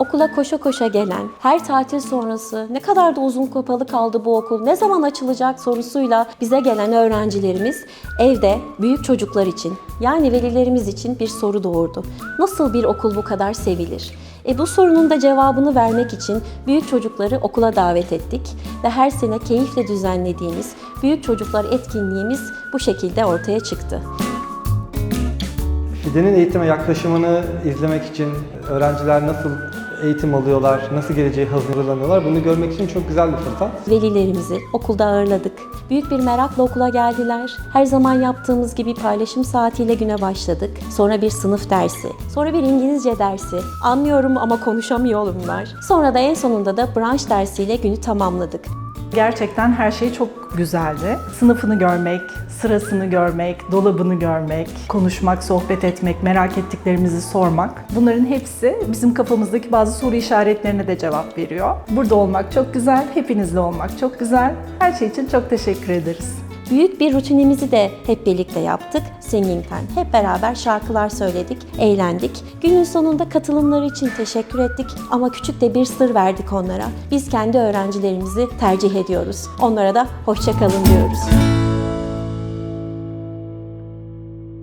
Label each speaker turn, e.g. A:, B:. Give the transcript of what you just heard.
A: okula koşa koşa gelen, her tatil sonrası ne kadar da uzun kapalı kaldı bu okul, ne zaman açılacak sorusuyla bize gelen öğrencilerimiz evde büyük çocuklar için yani velilerimiz için bir soru doğurdu. Nasıl bir okul bu kadar sevilir? E bu sorunun da cevabını vermek için büyük çocukları okula davet ettik ve her sene keyifle düzenlediğimiz büyük çocuklar etkinliğimiz bu şekilde ortaya çıktı.
B: Fidenin eğitime yaklaşımını izlemek için öğrenciler nasıl eğitim alıyorlar, nasıl geleceğe hazırlanıyorlar bunu görmek için çok güzel bir fırsat.
A: Velilerimizi okulda ağırladık. Büyük bir merakla okula geldiler. Her zaman yaptığımız gibi paylaşım saatiyle güne başladık. Sonra bir sınıf dersi, sonra bir İngilizce dersi. Anlıyorum ama konuşamıyorumlar. Sonra da en sonunda da branş dersiyle günü tamamladık.
C: Gerçekten her şey çok güzeldi. Sınıfını görmek, sırasını görmek, dolabını görmek, konuşmak, sohbet etmek, merak ettiklerimizi sormak. Bunların hepsi bizim kafamızdaki bazı soru işaretlerine de cevap veriyor. Burada olmak çok güzel, hepinizle olmak çok güzel. Her şey için çok teşekkür ederiz.
A: Büyük bir rutinimizi de hep birlikte yaptık. Singing Time. Hep beraber şarkılar söyledik, eğlendik. Günün sonunda katılımları için teşekkür ettik ama küçük de bir sır verdik onlara. Biz kendi öğrencilerimizi tercih ediyoruz. Onlara da hoşça kalın diyoruz.